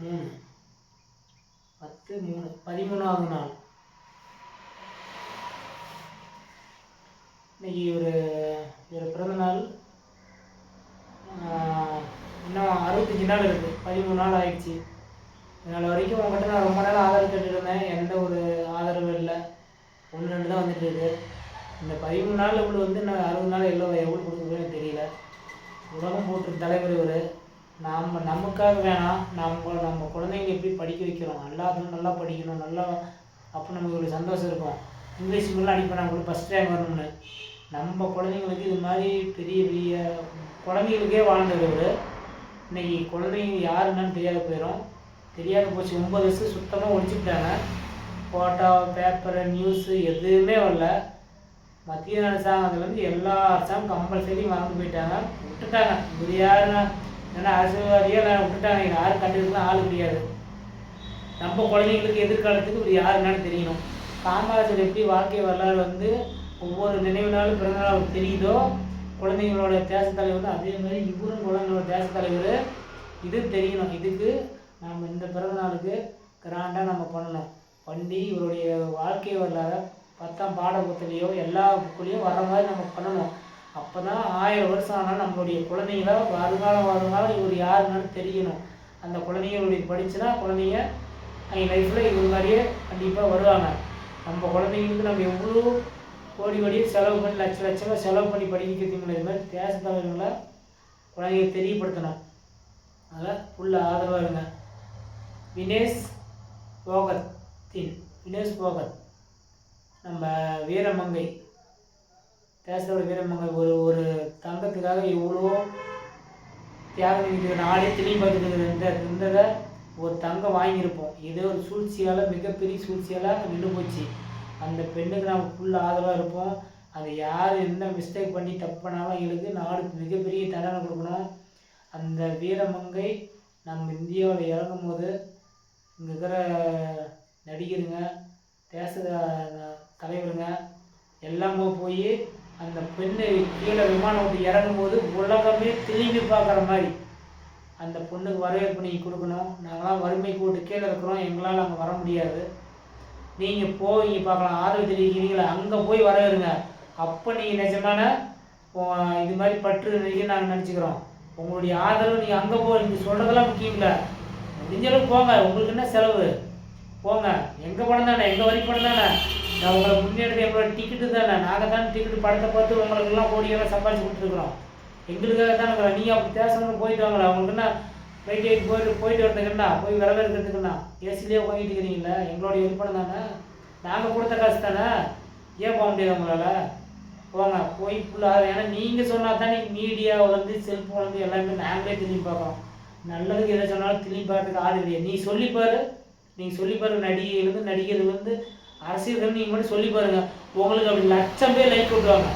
மூணு. பதிமூணாவது நாள். இன்னைக்கு ஒரு ஒரு பிறந்த நாள். ஆஹ், இன்னும் அறுபத்தஞ்சி நாள் இருக்குது பதிமூணு நாள் ஆயிடுச்சு. இதனால் வரைக்கும் உங்கள்கிட்ட நான் ரொம்ப நாள் ஆதரவு கேட்டுருந்தேன் எந்த ஒரு ஆதரவும் இல்லை. ஒன்று ரெண்டு தான் வந்துட்டு இருக்கு. இந்த பதிமூணு நாள் இவ்வளோ வந்து நான் அறுபது நாள் எவ்வளோ எவ்வளோ கொடுக்குறேன்னு தெரியல. உலகம் போட்டு தலைவர் இவர். நாம் நமக்காக வேணாம். நம்ம நம்ம குழந்தைங்க எப்படி படிக்க வைக்கிறோம்? எல்லாத்துக்கும் நல்லா படிக்கணும் நல்லா அப்போ நமக்கு ஒரு சந்தோஷம் இருக்கும். இங்கிலீஷ் மீடியம் அடிப்பேன் கூட ஃபஸ்ட் ரேங்க் வரணும்னு. நம்ம குழந்தைங்களுக்கு இது மாதிரி பெரிய பெரிய குழந்தைங்களுக்கே வாழ்ந்தவர் இன்றைக்கி இன்னைக்கு குழந்தைங்க என்னன்னு தெரியாத போயிடும் தெரியாத போச்சு. ஒம்பது வருஷம் சுத்தமாக ஒழிச்சுட்டாங்க ஃபோட்டோ பேப்பரு நியூஸு எதுவுமே வரல. மத்திய அரசாங்கத்துலேருந்து எல்லா அரசாங்கம் கம்பல்சரி மறந்து போயிட்டாங்க. விட்டுட்டாங்க. இது யாருன்னா ஏன்னா அரசியல்வாதியே நான் விட்டுட்டாங்க இங்க யாரும் கண்டுக்கலாம் ஆள் முடியாது நம்ம குழந்தைங்களுக்கு எதிர்காலத்துக்கு இவர் யாருன்னு தெரியணும். காமராஜர் எப்படி வாழ்க்கை வரலாறு வந்து ஒவ்வொரு நினைவு நாளும் பிறந்த நாள் தெரியுதோ குழந்தைங்களோட தேச தலைவர் அதே மாதிரி இவரும் குழந்தைங்களோட தேச தலைவர். இது தெரியணும். இதுக்கு நம்ம இந்த பிறந்த நாளுக்கு கிராண்டாக நம்ம பண்ணணும். பண்ணி இவருடைய வாழ்க்கை வரலாறு பத்தாம் பாடபுத்தனையோ எல்லா புக்குலேயும் வர மாதிரி நம்ம பண்ணணும். அப்போ தான் ஆயிரம் வருஷம் ஆனால் நம்மளுடைய குழந்தைங்கள வருங்காலம் வருங்காலம் இவர் யாருன்னு தெரியணும். அந்த குழந்தைங்களுடைய படிச்சுன்னா குழந்தைங்க அவங்க லைஃப்பில் இது மாதிரியே கண்டிப்பாக வருவாங்க. நம்ம குழந்தைங்களுக்கு நம்ம எவ்வளோ கோடி கோடி செலவு பண்ணி லட்ச லட்சமாக செலவு பண்ணி படிக்க வைக்கிறதுங்களா இது மாதிரி தேச தலைவர்களை குழந்தைங்க தெரியப்படுத்தணும். அதனால் ஃபுல்லாக ஆதரவாக இருங்க. வினேஷ் போகத்தின் வினேஷ் போகத். நம்ம வீரமங்கை. தேசத்தோட வீரமங்கை ஒரு ஒரு தங்கத்துக்காக இவ்வளோ தியாகம் நினைக்கிற நாடே திரும்பி பார்த்துட்டு இந்த இருந்ததை ஒரு தங்கம் வாங்கியிருப்போம். இதே ஒரு சூழ்ச்சியால் மிகப்பெரிய சூழ்ச்சியால் நின்று போச்சு. அந்த பெண்ணுக்கு நாம் ஃபுல் ஆதரவாக இருப்போம். அது யார் என்ன மிஸ்டேக் பண்ணி தப்பு பண்ணாலும் எங்களுக்கு நாடு மிகப்பெரிய தண்டனை கொடுக்கணும். அந்த வீரமங்கை நம்ம இந்தியாவில் இறங்கும் போது இங்கே இருக்கிற நடிகருங்க தேச தலைவருங்க எல்லாமே போய் அந்த பெண்ணு கீழே விமானம் விட்டு இறங்கும்போது உலகமே திரும்பி பார்க்குற மாதிரி. அந்த பொண்ணுக்கு வரவேற்பு நீங்கள் கொடுக்கணும். நாங்களாம் வறுமை கூட்டு கீழே இருக்கிறோம். எங்களால் அங்கே வர முடியாது. நீங்கள் போய் பார்க்கலாம். ஆதரவு தெரிவிக்கிறீங்களா அங்கே போய் வரவேறுங்க. அப்போ நீங்கள் நிஜமான இது மாதிரி பற்று நாங்கள் நினச்சிக்கிறோம். உங்களுடைய ஆதரவு நீங்கள் அங்கே போய் நீங்கள் சொல்கிறதெல்லாம் முக்கியம் இல்லை முடிஞ்சளவுக்கு போங்க. உங்களுக்கு என்ன செலவு? போங்க. எங்கள் படம் தானே? எங்கள் வரி படம் தானே? நான் உங்களை முன்னெடுத்து எங்களோட டிக்கெட்டு தானே? நாங்கள் தான் டிக்கெட்டு படத்தை பார்த்து உங்களுக்கெல்லாம் கோடியெல்லாம் சம்பாதிச்சு கொடுத்துருக்குறோம். எங்களுக்காக தான் இருக்கிறோம். நீங்கள் அப்படி தேசம் போயிட்டு வாங்கலாம் உங்களுக்கு என்ன போயிட்டு போயிட்டு போயிட்டு வரதுக்குண்ணா போய் வரவேற்கிறதுக்குன்னா ஏசிலேயே உட்காந்துட்டு இருக்கிறீங்களா? எங்களோட விருப்பம் தானே? நாங்கள் கொடுத்த காசு தானே? ஏன் போக முடியாது உங்களால்? போங்க போய் ஃபுல்லாக ஏன்னா நீங்கள் சொன்னால் தானே மீடியாவிலேருந்து செல்ஃபோன்லேருந்து எல்லாமே நாங்களே திரும்பி பார்க்குறோம். நல்லதுக்கு எதை சொன்னாலும் திரும்பி பார்க்கறதுக்கு ஆள் இல்லையா நீ சொல்லி பாரு. நீங்கள் சொல்லி நடிகையிலேருந்து நடிகர்லேருந்து அரசியல் நீங்கள் மட்டும் சொல்லி பாருங்க. உங்களுக்கு அப்படி லட்சம் பேர் லைக் விட்டுவாங்க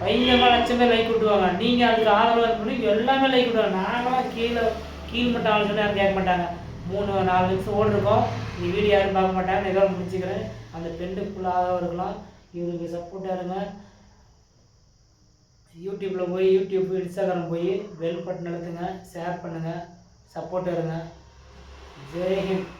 பயங்கரமாக லட்சம் பேர் லைக் விட்டுவாங்க நீங்கள் அதுக்கு ஆதரவாக இருக்கணும் எல்லாமே லைக் விட்டுவாங்க நாங்களாம் கீழே கீழ்மட்ட ஆள் சொல்லி யாரும் கேட்க மாட்டாங்க. மூணு நாலு நிமிஷம் ஓடிருக்கோம். இந்த வீடியோ யாரும் பார்க்க மாட்டாங்க இதோட முடிச்சுக்கிறேன். அந்த பெண்ணுக்கு இருக்கலாம் இவருக்கு சப்போர்ட்டாக இருங்க. யூடியூப்பில் போய் யூடியூப் இன்ஸ்டாகிராம் போய் பெல் பட்டன் அழுத்துங்க. ஷேர் பண்ணுங்கள் சப்போர்ட்டாக இருங்க. ஜெய்ஹிந்த்